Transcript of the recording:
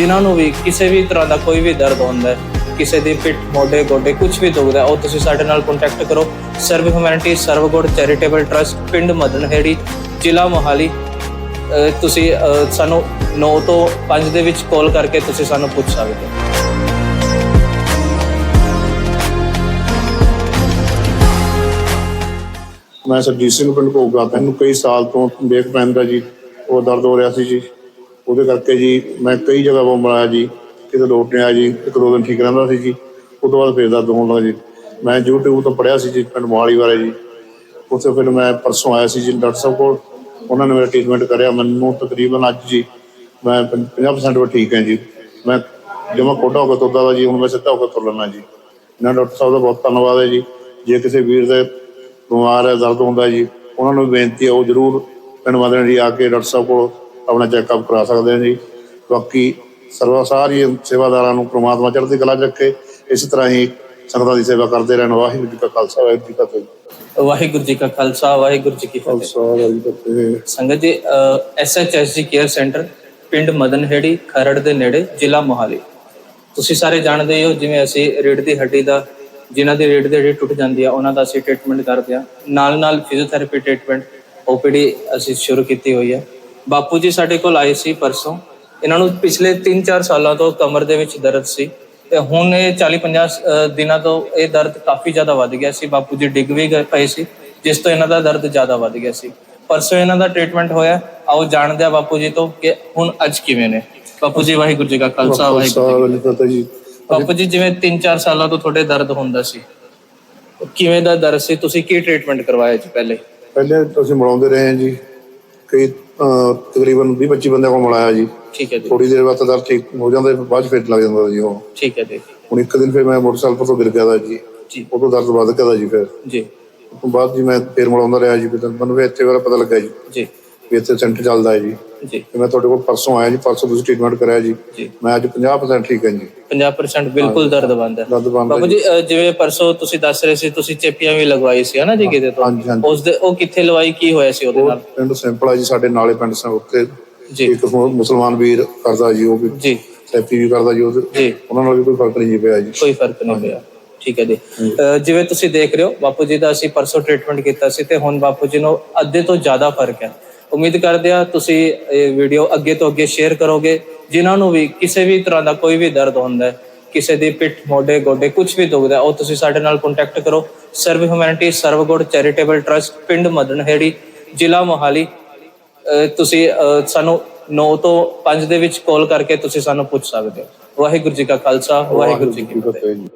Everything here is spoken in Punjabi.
ਜਿਨ੍ਹਾਂ ਨੂੰ ਵੀ ਕਿਸੇ ਵੀ ਤਰ੍ਹਾਂ ਦਾ ਕੋਈ ਵੀ ਦਰਦ ਹੁੰਦਾ ਹੈ, ਕਿਸੇ ਦੀ ਪਿੱਠ, ਮੋਢੇ, ਗੋਡੇ ਕੁਝ ਵੀ ਦੁਖਦਾ ਉਹ ਤੁਸੀਂ ਸਾਡੇ ਨਾਲ ਕੰਟੈਕਟ ਕਰੋ। Serve humanity serve good charitable trust ਪਿੰਡ ਮਦਨਹੇੜੀ, ਜ਼ਿਲ੍ਹਾ ਮੋਹਾਲੀ। ਤੁਸੀਂ ਸਾਨੂੰ 9 ਤੋਂ 5 ਦੇ ਵਿੱਚ ਕਾਲ ਕਰਕੇ ਤੁਸੀਂ ਸਾਨੂੰ ਪੁੱਛ ਸਕਦੇ ਹੋ। ਮੈਂ ਸਰਜੀਤ ਸਿੰਘ, ਪਿੰਡ ਭੋਗਾ। ਮੈਨੂੰ ਕਈ ਸਾਲ ਤੋਂ ਦੇਖ ਪੈਂਦਾ ਜੀ। ਉਹ ਦਰਦ ਹੋ ਰਿਹਾ ਸੀ ਜੀ। ਉਹਦੇ ਕਰਕੇ ਜੀ ਮੈਂ ਕਈ ਜਗ੍ਹਾ ਤੋਂ ਬਣਾਇਆ ਜੀ, ਕਿਤੇ ਲੋਟ ਨਹੀਂ ਆਇਆ ਜੀ, ਇੱਕ ਦੋ ਦਿਨ ਠੀਕ ਰਹਿੰਦਾ ਸੀ ਜੀ। ਉਸ ਤੋਂ ਬਾਅਦ ਫੇਰ ਦਰਦ ਹੋਣ ਲੱਗਾ ਜੀ। ਮੈਂ YouTube ਤੋਂ ਪੜਿਆ ਸੀ ਜੀ, ਪਿੰਡ ਮੋਹਾਲੀ ਬਾਰੇ ਜੀ। ਉੱਥੇ ਫਿਰ ਮੈਂ ਪਰਸੋਂ ਆਇਆ ਸੀ ਜੀ ਡਾਕਟਰ ਸਾਹਿਬ ਕੋਲ। ਉਹਨਾਂ ਨੇ ਮੇਰਾ ਟ੍ਰੀਟਮੈਂਟ ਕਰਿਆ, ਮੈਨੂੰ ਤਕਰੀਬਨ ਅੱਜ ਜੀ ਮੈਂ 50% ਵ ਠੀਕ ਹਾਂ ਜੀ। ਮੈਂ ਜਮਾ ਕੋਟਾ ਹੋ ਕੇ ਤੁਰਦਾ ਵਾ ਜੀ, ਹੁਣ ਮੈਂ ਸਿੱਧਾ ਹੋ ਕੇ ਤੁਰ ਲੈਣਾ ਜੀ। ਇਹਨਾਂ ਡਾਕਟਰ ਸਾਹਿਬ ਦਾ ਬਹੁਤ ਧੰਨਵਾਦ ਹੈ ਜੀ। ਜੇ ਕਿਸੇ ਵੀਰ ਦੇ ਬਿਮਾਰ ਹੈ, ਦਰਦ ਹੁੰਦਾ ਜੀ, ਉਹਨਾਂ ਨੂੰ ਵੀ ਬੇਨਤੀ ਹੈ, ਉਹ ਜ਼ਰੂਰ ਪਿੰਡ ਮਦਨ ਜੀ ਆ ਕੇ ਡਾਕਟਰ ਸਾਹਿਬ ਕੋਲ ਆਪਣਾ ਚੈੱਕਅਪ ਕਰਾ ਸਕਦੇ ਜੀ। ਬਾਕੀ ਸਰਵਾ ਸਾਰੀ ਸੇਵਾਦਾਰਾਂ ਨੂੰ ਪ੍ਰਮਾਤਮਾ ਚੜ੍ਹਦੀ ਕਲਾ ਰੱਖੇ। ਇਸ ਤਰ੍ਹਾਂ ਹੀ ਸੰਗਤਾਂ ਦੀ ਸੇਵਾ ਕਰਦੇ ਰਹਿਣ। ਵਾਹਿਗੁਰੂ ਜੀ ਕਾ ਖਾਲਸਾ ਵਾਹਿਗੁਰੂ ਜੀ ਕੀ ਫਤਿਹ ਵਾਹਿਗੁਰੂ ਜੀ ਕਾ ਖਾਲਸਾ ਵਾਹਿਗੁਰੂ ਜੀ ਕੀ ਫਤਿਹ। ਖਾਲਸਾ ਵਾਹਿਗੁਰੂ ਜੀ ਕੀ ਫਤਿਹ। ਸੰਗਤ ਜੀ ਐਸਐਚਐਸਜੀ ਕੇਅਰ ਸੈਂਟਰ ਪਿੰਡ ਮਦਨਹੇੜੀ ਖਰੜ ਦੇ ਨੇੜੇ ਜ਼ਿਲ੍ਹਾ ਮੋਹਾਲੀ। ਤੁਸੀਂ ਸਾਰੇ ਜਾਣਦੇ ਹੋ ਜਿਵੇਂ ਅਸੀਂ ਰੀੜ ਦੀ ਹੱਡੀ ਦਾ ਜਿਨ੍ਹਾਂ ਦੀ ਰੀੜ ਦੀ ਹੱਡੀ ਟੁੱਟ ਜਾਂਦੀ ਆ ਉਹਨਾਂ ਦਾ ਅਸੀਂ ਟ੍ਰੀਟਮੈਂਟ ਕਰਦੇ ਆ। ਨਾਲ ਨਾਲ ਫਿਜ਼ੀਓਥੈਰੇਪੀ ਟ੍ਰੀਟਮੈਂਟ ਓਪੀਡੀ ਅਸੀਂ ਸ਼ੁਰੂ ਕੀਤੀ ਹੋਈ ਹੈ ਬਾਪੂ ਜੀ ਸਾਡੇ ਕੋਲ ਆਏ ਸੀ ਪਰਸੋਂ। ਇਹਨਾਂ ਨੂੰ ਪਿਛਲੇ 3-4 ਸਾਲਾਂ ਤੋਂ ਕਮਰ ਦੇ ਵਿੱਚ ਦਰਦ ਸੀ ਤੇ ਹੁਣ ਇਹ 40-50 ਦਿਨਾਂ ਤੋਂ ਇਹ ਦਰਦ ਕਾਫੀ ਜ਼ਿਆਦਾ ਵੱਧ ਗਿਆ ਸੀ। ਬਾਪੂ ਜੀ ਡਿੱਗ ਵੀ ਗਏ ਪਏ ਸੀ ਜਿਸ ਤੋਂ ਇਹਨਾਂ ਦਾ ਦਰਦ ਜ਼ਿਆਦਾ ਵੱਧ ਗਿਆ ਸੀ। ਪਰਸੋਂ ਇਹਨਾਂ ਦਾ ਟ੍ਰੀਟਮੈਂਟ ਹੋਇਆ। ਆਓ ਜਾਣਦੇ ਆ ਬਾਪੂ ਜੀ ਤੋਂ ਕਿ ਹੁਣ ਅੱਜ ਕਿਵੇਂ ਨੇ। ਬਾਪੂ ਜੀ ਵਾਹਿਗੁਰੂ ਜੀ ਕਾ ਖਾਲਸਾ ਵਾਹਿਗੁਰੂ ਜੀ। ਬਾਪੂ ਜੀ ਜਿਵੇਂ 3-4 ਸਾਲਾਂ ਤੋਂ ਤੁਹਾਡੇ ਦਰਦ ਹੁੰਦਾ ਸੀ ਕਿਵੇਂ ਦਾ ਦਰਦ ਸੀ? ਤੁਸੀਂ ਕੀ ਟ੍ਰੀਟਮੈਂਟ ਕਰਵਾਇਆ ਜੀ ਪਹਿਲੇ? ਪਹਿਲੇ ਤੁਸੀਂ ਮਿਲਾਉਂਦੇ ਰਹੇ ਜੀ। ਕਈ ਅਹ, ਤਕਰੀਬਨ 20 25 ਬੰਦਿਆਂ ਕੋਲ ਮਿਲਾਇਆ ਜੀ। ਠੀਕ ਹੈ ਜੀ। ਥੋੜੀ ਦੇਰ ਬਾਅਦ ਤਾਂ ਦਰਦ ਠੀਕ ਹੋ ਜਾਂਦਾ ਫਿਰ ਬਾਅਦ 'ਚ ਫਿਰ ਲੱਗ ਜਾਂਦਾ ਜੀ ਉਹ। ਠੀਕ ਹੈ ਜੀ। ਹੁਣ ਇੱਕ ਦਿਨ ਫਿਰ ਮੈਂ ਮੋਟਰਸਾਈਕਲ ਤੋਂ ਗਿਰ ਗਿਆ ਦਾ ਜੀ। ਜੀ। ਉਦੋਂ ਦਰਦ ਵੱਧ ਗਿਆ ਦਾ ਜੀ ਫਿਰ। ਜੀ। ਉਸ ਤੋਂ ਬਾਅਦ ਜੀ ਮੈਂ ਫਿਰ ਮਿਲਾਉਂਦਾ ਰਿਹਾ ਜੀ ਫਿਰ ਮੈਨੂੰ ਵੀ ਇੱਥੇ ਵਾਲਾ ਪਤਾ ਲੱਗਾ ਜੀ। ਜੀ। ਵੀ ਇੱਥੇ ਸੈਂਟਰ ਚੱਲਦਾ ਹੈ ਜੀ। ਜੀ। ਤੇ ਮੈਂ ਤੁਹਾਡੇ ਕੋਲ ਪਰਸੋਂ ਆਇਆ ਜੀ ਪਰਸੋਂ ਤੁਸੀਂ ਟ੍ਰੀਟਮੈਂਟ ਕਰਾਇਆ ਜੀ। ਮੈਂ ਅੱਜ 50% ਠੀਕ ਹਾਂ ਜੀ। 50% ਬਿਲਕੁਲ ਦਰਦ ਬੰਦ ਹੈ। ਬਾਬੂ ਜੀ। ਜਿਵੇਂ ਪਰਸੋਂ ਤੁਸੀਂ ਦੱਸ ਰਹੇ ਸੀ ਤੁਸੀਂ ਚੇਪੀਆਂ ਵੀ ਲਗਵਾਈ ਸੀ ਹਨਾ ਜੀ ਕਿਤੇ ਤੋਂ? ਉਸ ਦੇ ਉਹ ਕਿੱਥੇ ਲਵਾਈ ਕੀ ਹੋਇਆ ਸੀ ਉਹਦੇ ਉਹ ਨਾਲ? ਪਿੰਡ ਸਿੰਪਲ ਆ ਜੀ ਸਾਡੇ ਨਾਲੇ ਪਿੰਡ ਸੇ ਉੱਤੇ ਜੀ। ਇੱਕ ਮੁਸਲਮਾਨ ਵੀਰ ਕਰਦਾ ਜੀ ਉਹ ਵੀ ਜੀ। ਸੈਫੀ ਵੀ ਕਰਦਾ ਜੀ ਉਹਨਾਂ ਨਾਲ ਵੀ ਕੋਈ ਫ਼ਰਕ ਨਹੀਂ ਪਿਆ ਜੀ। ਕੋਈ ਫ਼ਰਕ ਨਹੀਂ ਪਿਆ। ਠੀਕ ਹੈ ਜੀ। ਜਿਵੇਂ ਤੁਸੀਂ ਦੇਖ ਰਹੇ ਹੋ ਬਾਪੂ ਜੀ ਦਾ ਅਸੀਂ ਪਰਸੋਂ ਟ੍ਰੀਟਮੈਂਟ ਕੀਤਾ ਸੀ ਤੇ ਹੁਣ ਬਾਪੂ ਜੀ ਨੂੰ ਅੱਧੇ ਤੋਂ ਜ਼ਿਆਦਾ ਫ਼ਰਕ ਹੈ। ਉਮੀਦ ਕਰਦੇ ਆ ਤੁਸੀਂ ਇਹ ਵੀਡੀਓ ਅੱਗੇ ਤੋਂ ਅੱਗੇ ਸ਼ੇਅਰ ਕਰੋਗੇ ਜਿਨ੍ਹਾਂ ਨੂੰ ਵੀ ਕਿਸੇ ਵੀ ਤਰ੍ਹਾਂ ਦਾ ਕੋਈ ਵੀ ਦਰਦ ਹੁੰਦਾ ਹੈ ਕਿਸੇ ਦੀ ਪਿੱਠ ਮੋਢੇ ਗੋਡੇ ਕੁਝ ਵੀ ਦੁਖਦਾ ਉਹ ਤੁਸੀਂ ਸਾਡੇ ਨਾਲ ਕੰਟੈਕਟ ਕਰੋ। Serve humanity serve good charitable trust ਪਿੰਡ ਮਦਨਹੇੜੀ ਜ਼ਿਲ੍ਹਾ ਮੋਹਾਲੀ। ਤੁਸੀਂ ਸਾਨੂੰ 9 ਤੋਂ 5 ਦੇ ਵਿੱਚ ਕਾਲ ਕਰਕੇ ਤੁਸੀਂ ਸਾਨੂੰ ਪੁੱਛ ਸਕਦੇ ਹੋ। ਵਾਹਿਗੁਰੂ ਜੀ ਕਾ ਖਾਲਸਾ ਵਾਹਿਗੁਰੂ ਜੀ ਕੀ ਫਤਿਹ।